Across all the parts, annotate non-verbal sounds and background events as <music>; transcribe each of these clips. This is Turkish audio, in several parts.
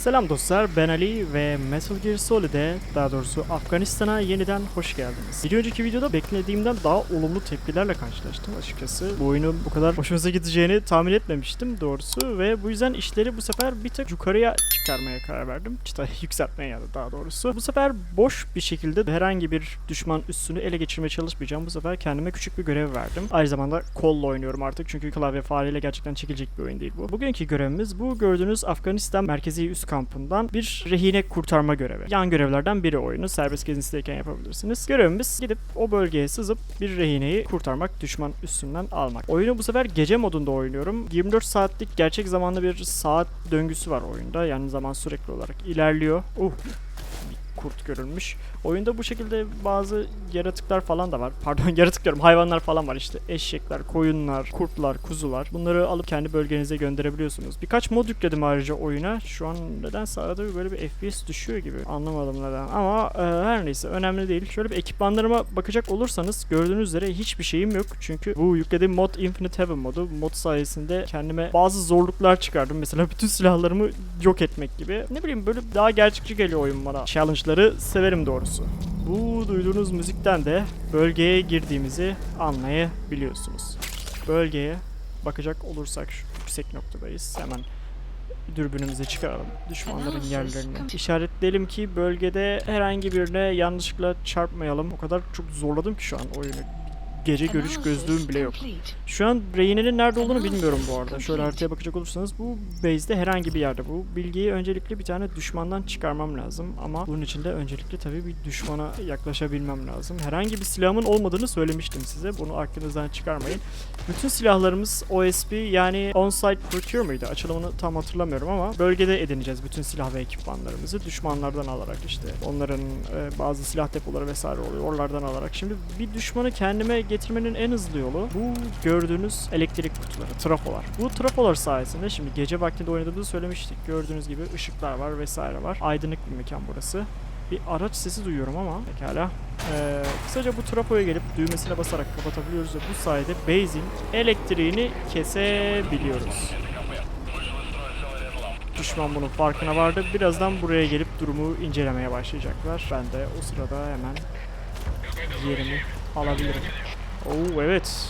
Selam dostlar ben Ali ve Metal Gear Solid'e daha doğrusu Afganistan'a yeniden hoş geldiniz. Bir önceki videoda beklediğimden daha olumlu tepkilerle karşılaştım açıkçası. Bu oyunun bu kadar hoşumuza gideceğini tahmin etmemiştim doğrusu ve bu yüzden işleri bu sefer bir tık yukarıya çıkarmaya karar verdim. Çıta <laughs> yükseltmeye yani daha doğrusu. Bu sefer boş bir şekilde herhangi bir düşman üssünü ele geçirmeye çalışmayacağım. Bu sefer kendime küçük bir görev verdim. Aynı zamanda kolla oynuyorum artık çünkü klavye fareyle gerçekten çekilecek bir oyun değil bu. Bugünkü görevimiz bu gördüğünüz Afganistan merkezi üs kampından bir rehine kurtarma görevi. Yan görevlerden biri oyunu serbest gezintideyken yapabilirsiniz. Görevimiz gidip o bölgeye sızıp bir rehineyi kurtarmak, düşman üstünden almak. Oyunu bu sefer gece modunda oynuyorum. 24 saatlik gerçek zamanlı bir saat döngüsü var oyunda. Yani zaman sürekli olarak ilerliyor. Uh kurt görülmüş. Oyunda bu şekilde bazı yaratıklar falan da var. <laughs> Pardon yaratık diyorum hayvanlar falan var işte. Eşekler, koyunlar, kurtlar, kuzular. Bunları alıp kendi bölgenize gönderebiliyorsunuz. Birkaç mod yükledim ayrıca oyuna. Şu an nedense arada böyle bir FPS düşüyor gibi. Anlamadım neden. Ama e, her neyse önemli değil. Şöyle bir ekipmanlarıma bakacak olursanız gördüğünüz üzere hiçbir şeyim yok. Çünkü bu yüklediğim mod Infinite Heaven modu. Mod sayesinde kendime bazı zorluklar çıkardım. Mesela bütün silahlarımı yok etmek gibi. Ne bileyim böyle daha gerçekçi geliyor oyun bana. Challenge'ları severim doğrusu. Bu duyduğunuz müzikten de bölgeye girdiğimizi anlayabiliyorsunuz. Bölgeye bakacak olursak şu yüksek noktadayız. Hemen dürbünümüzü çıkaralım. Düşmanların yerlerini işaretleyelim ki bölgede herhangi birine yanlışlıkla çarpmayalım. O kadar çok zorladım ki şu an oyunu. Gece görüş gözlüğüm bile yok. Şu an Reyne'nin nerede olduğunu bilmiyorum bu arada. Şöyle haritaya bakacak olursanız bu base'de herhangi bir yerde. Bu bilgiyi öncelikle bir tane düşmandan çıkarmam lazım. Ama bunun için de öncelikle tabii bir düşmana yaklaşabilmem lazım. Herhangi bir silahımın olmadığını söylemiştim size. Bunu aklınızdan çıkarmayın. Bütün silahlarımız OSP yani On-Site Procure muydu? Açılımını tam hatırlamıyorum ama bölgede edineceğiz bütün silah ve ekipmanlarımızı. Düşmanlardan alarak işte. Onların e, bazı silah depoları vesaire oluyor. Oralardan alarak. Şimdi bir düşmanı kendime getirmenin en hızlı yolu bu gördüğünüz elektrik kutuları, trafolar. Bu trafolar sayesinde şimdi gece vaktinde oynadığımızı söylemiştik. Gördüğünüz gibi ışıklar var vesaire var. Aydınlık bir mekan burası. Bir araç sesi duyuyorum ama pekala. Ee, kısaca bu trafoya gelip düğmesine basarak kapatabiliyoruz ve bu sayede base'in elektriğini kesebiliyoruz. Düşman bunun farkına vardı. Birazdan buraya gelip durumu incelemeye başlayacaklar. Ben de o sırada hemen yerimi alabilirim. Oo evet.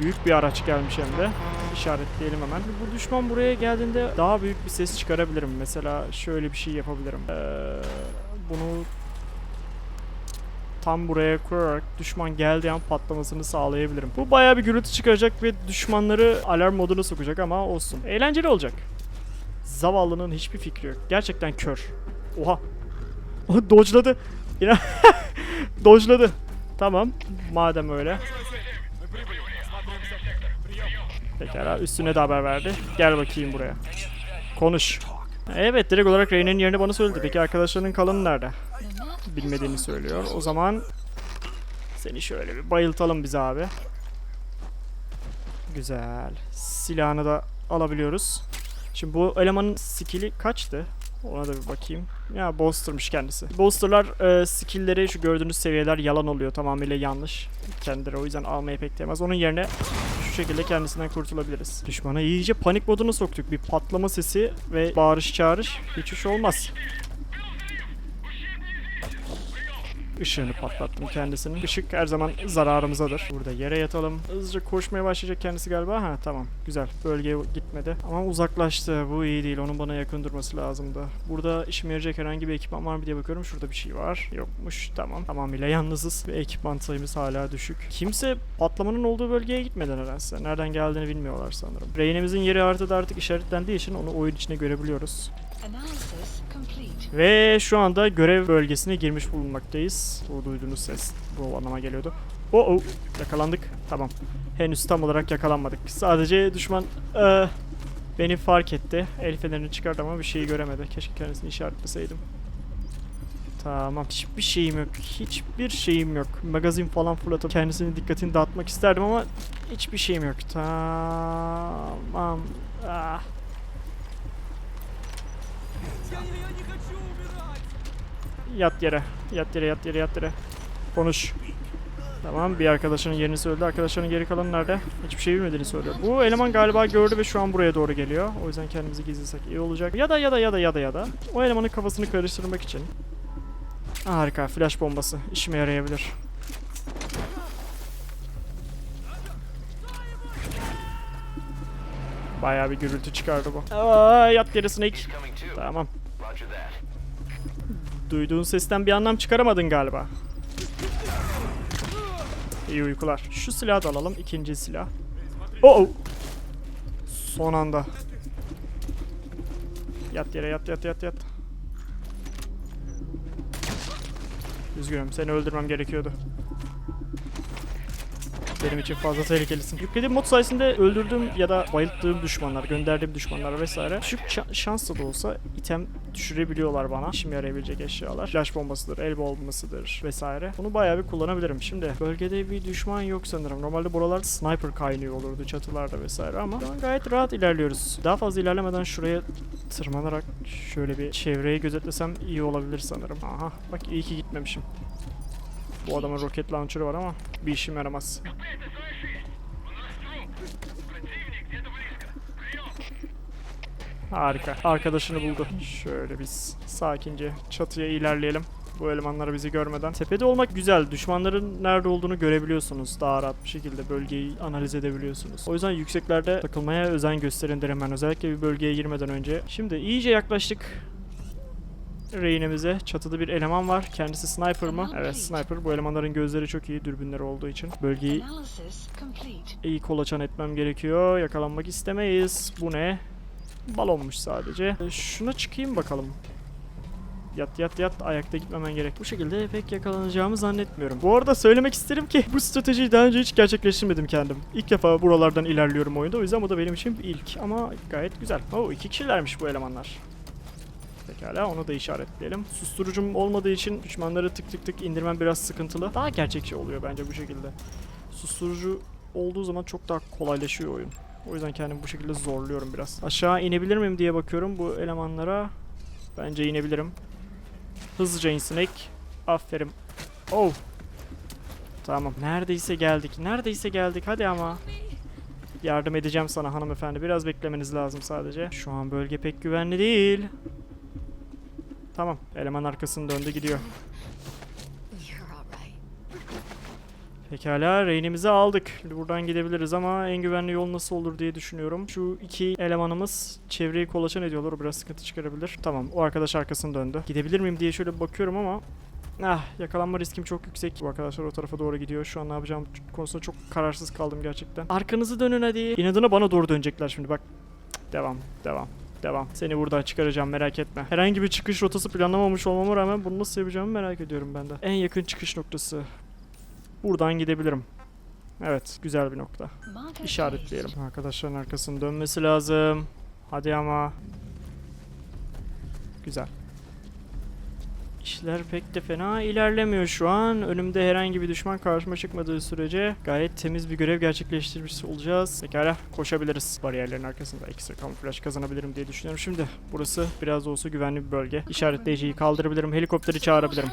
Büyük bir araç gelmiş hem de. İşaretleyelim hemen. Bu düşman buraya geldiğinde daha büyük bir ses çıkarabilirim. Mesela şöyle bir şey yapabilirim. Ee, bunu tam buraya kurarak düşman geldiği an patlamasını sağlayabilirim. Bu bayağı bir gürültü çıkaracak ve düşmanları alarm moduna sokacak ama olsun. Eğlenceli olacak. Zavallının hiçbir fikri yok. Gerçekten kör. Oha. O <laughs> dodge'ladı. <laughs> Dodge'ladı. Tamam. Madem öyle. Pekala üstüne de haber verdi. Gel bakayım buraya. Konuş. Evet direkt olarak Reyne'nin yerini bana söyledi. Peki arkadaşlarının kalanı nerede? Bilmediğini söylüyor. O zaman seni şöyle bir bayıltalım bize abi. Güzel. Silahını da alabiliyoruz. Şimdi bu elemanın skill'i kaçtı? Ona da bir bakayım. Ya Bolster'mış kendisi. Bolster'lar e, skill'leri şu gördüğünüz seviyeler yalan oluyor. Tamamıyla yanlış. Kendileri o yüzden almayı pek değmez. Onun yerine şu şekilde kendisinden kurtulabiliriz. Düşmana iyice panik moduna soktuk. Bir patlama sesi ve bağırış çağırış hiç hoş olmaz. Işığını patlattım kendisinin. Işık her zaman zararımızadır. Burada yere yatalım. Hızlıca koşmaya başlayacak kendisi galiba. Ha tamam güzel. Bölgeye gitmedi. Ama uzaklaştı. Bu iyi değil. Onun bana yakın durması lazımdı. Burada işime yarayacak herhangi bir ekipman var mı diye bakıyorum. Şurada bir şey var. Yokmuş. Tamam. Tamamıyla yalnızız. Ve ekipman sayımız hala düşük. Kimse patlamanın olduğu bölgeye gitmeden nedense. Nereden geldiğini bilmiyorlar sanırım. Reynemizin yeri haritada artık işaretlendiği için onu oyun içine görebiliyoruz. Analysis. Ve şu anda görev bölgesine girmiş bulunmaktayız. O duyduğunuz ses bu anlama geliyordu. Oo, oh, yakalandık. Tamam. Henüz tam olarak yakalanmadık. Sadece düşman eee, beni fark etti. El fenerini çıkardı ama bir şeyi göremedi. Keşke kendisini işaretleseydim. Tamam. Hiçbir şeyim yok. Hiçbir şeyim yok. Magazin falan fırlatıp kendisinin dikkatini dağıtmak isterdim ama hiçbir şeyim yok. Tamam. Ah. Yat yere. Yat yere, yat yere, yat yere. Konuş. Tamam bir arkadaşının yerini söyledi. Arkadaşların geri kalanı nerede? Hiçbir şey bilmediğini söylüyor. Bu eleman galiba gördü ve şu an buraya doğru geliyor. O yüzden kendimizi gizlesek iyi olacak. Ya da ya da ya da ya da ya da. O elemanın kafasını karıştırmak için. Harika. Flash bombası. İşime yarayabilir. Bayağı bir gürültü çıkardı bu. Aa, yat yere Snake. Tamam. Duyduğun sesten bir anlam çıkaramadın galiba. İyi uykular. Şu silahı da alalım. ikinci silah. Oh! Son anda. Yat yere yat yat yat yat. Üzgünüm seni öldürmem gerekiyordu. Benim için fazla tehlikelisin. Yüklediğim mod sayesinde öldürdüğüm ya da bayılttığım düşmanlar, gönderdiğim düşmanlar vesaire düşük şa- şansla da olsa item düşürebiliyorlar bana. İşime yarayabilecek eşyalar. Flash bombasıdır, el bombasıdır vesaire. Bunu bayağı bir kullanabilirim. Şimdi bölgede bir düşman yok sanırım. Normalde buralar sniper kaynıyor olurdu çatılarda vesaire ama gayet rahat ilerliyoruz. Daha fazla ilerlemeden şuraya tırmanarak şöyle bir çevreyi gözetlesem iyi olabilir sanırım. Aha bak iyi ki gitmemişim. Bu adamın roket launcher'ı var ama bir işim yaramaz. Harika. Arkadaşını buldu. Şöyle biz sakince çatıya ilerleyelim. Bu elemanlar bizi görmeden. Tepede olmak güzel. Düşmanların nerede olduğunu görebiliyorsunuz. Daha rahat bir şekilde bölgeyi analiz edebiliyorsunuz. O yüzden yükseklerde takılmaya özen gösterin derim ben. Özellikle bir bölgeye girmeden önce. Şimdi iyice yaklaştık. Rehinemize. Çatıda bir eleman var. Kendisi sniper mı? Evet sniper. Bu elemanların gözleri çok iyi dürbünleri olduğu için. Bölgeyi iyi kolaçan etmem gerekiyor. Yakalanmak istemeyiz. Bu ne? Balonmuş sadece. E, Şuna çıkayım bakalım. Yat yat yat ayakta gitmemen gerek. Bu şekilde pek yakalanacağımı zannetmiyorum. Bu arada söylemek isterim ki bu stratejiyi daha önce hiç gerçekleştirmedim kendim. İlk defa buralardan ilerliyorum oyunda. O yüzden bu da benim için ilk. Ama gayet güzel. Oo iki kişilermiş bu elemanlar. Pekala onu da işaretleyelim. Susturucum olmadığı için düşmanları tık tık tık indirmem biraz sıkıntılı. Daha gerçekçi oluyor bence bu şekilde. Susturucu olduğu zaman çok daha kolaylaşıyor oyun. O yüzden kendimi bu şekilde zorluyorum biraz. Aşağı inebilir miyim diye bakıyorum bu elemanlara. Bence inebilirim. Hızlıca insin ek. Aferin. Oh. Tamam. Neredeyse geldik. Neredeyse geldik. Hadi ama. Yardım edeceğim sana hanımefendi. Biraz beklemeniz lazım sadece. Şu an bölge pek güvenli değil. Tamam. Eleman arkasını döndü gidiyor. Pekala rehinimizi aldık. Şimdi buradan gidebiliriz ama en güvenli yol nasıl olur diye düşünüyorum. Şu iki elemanımız çevreyi kolaçan ediyorlar. O biraz sıkıntı çıkarabilir. Tamam o arkadaş arkasını döndü. Gidebilir miyim diye şöyle bakıyorum ama Ah yakalanma riskim çok yüksek. Bu arkadaşlar o tarafa doğru gidiyor. Şu an ne yapacağım konusunda çok kararsız kaldım gerçekten. Arkanızı dönün hadi. İnadına bana doğru dönecekler şimdi bak. Devam devam. Devam. Seni buradan çıkaracağım merak etme. Herhangi bir çıkış rotası planlamamış olmama rağmen bunu nasıl yapacağımı merak ediyorum ben de. En yakın çıkış noktası. Buradan gidebilirim. Evet, güzel bir nokta. İşaretleyelim. Arkadaşların arkasının dönmesi lazım. Hadi ama. Güzel. İşler pek de fena ilerlemiyor şu an. Önümde herhangi bir düşman karşıma çıkmadığı sürece gayet temiz bir görev gerçekleştirmiş olacağız. Pekala koşabiliriz. Bariyerlerin arkasında ekstra kamuflaj kazanabilirim diye düşünüyorum. Şimdi burası biraz da olsa güvenli bir bölge. İşaretleyiciyi kaldırabilirim. Helikopteri çağırabilirim.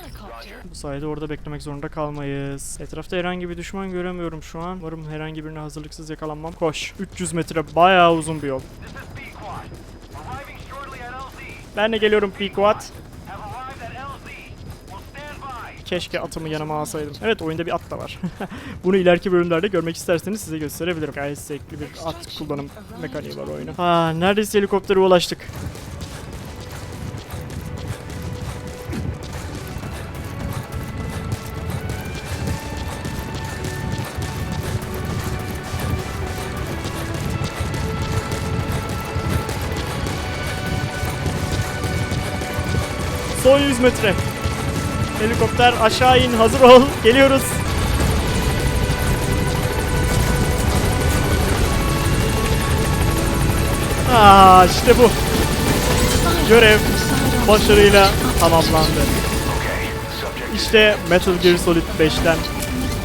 Bu sayede orada beklemek zorunda kalmayız. Etrafta herhangi bir düşman göremiyorum şu an. Umarım herhangi birine hazırlıksız yakalanmam. Koş. 300 metre bayağı uzun bir yol. Ben de geliyorum Pequot. Keşke atımı yanıma alsaydım. Evet oyunda bir at da var. <laughs> Bunu ileriki bölümlerde görmek isterseniz size gösterebilirim. Gayet zevkli bir at kullanım mekaniği var oyunun. Ha, neredeyse helikoptere ulaştık. Son 100 metre. Helikopter aşağı in hazır ol. Geliyoruz. Aa işte bu. Görev başarıyla tamamlandı. İşte Metal Gear Solid 5'ten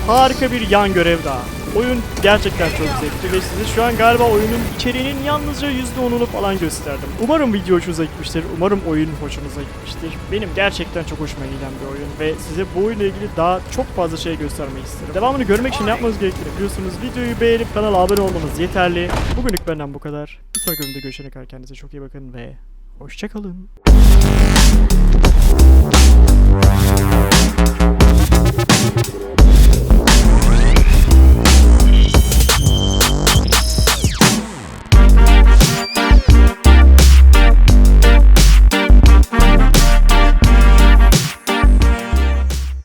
harika bir yan görev daha. Oyun gerçekten çok zevkli ve size şu an galiba oyunun içeriğinin yalnızca %10'unu falan gösterdim. Umarım video hoşunuza gitmiştir, umarım oyun hoşunuza gitmiştir. Benim gerçekten çok hoşuma giden bir oyun ve size bu oyunla ilgili daha çok fazla şey göstermek isterim. Devamını görmek için ne yapmanız gerektiğini biliyorsunuz. Videoyu beğenip kanala abone olmanız yeterli. Bugünlük benden bu kadar. Bir sonraki bölümde görüşene kadar kendinize çok iyi bakın ve hoşçakalın. Thank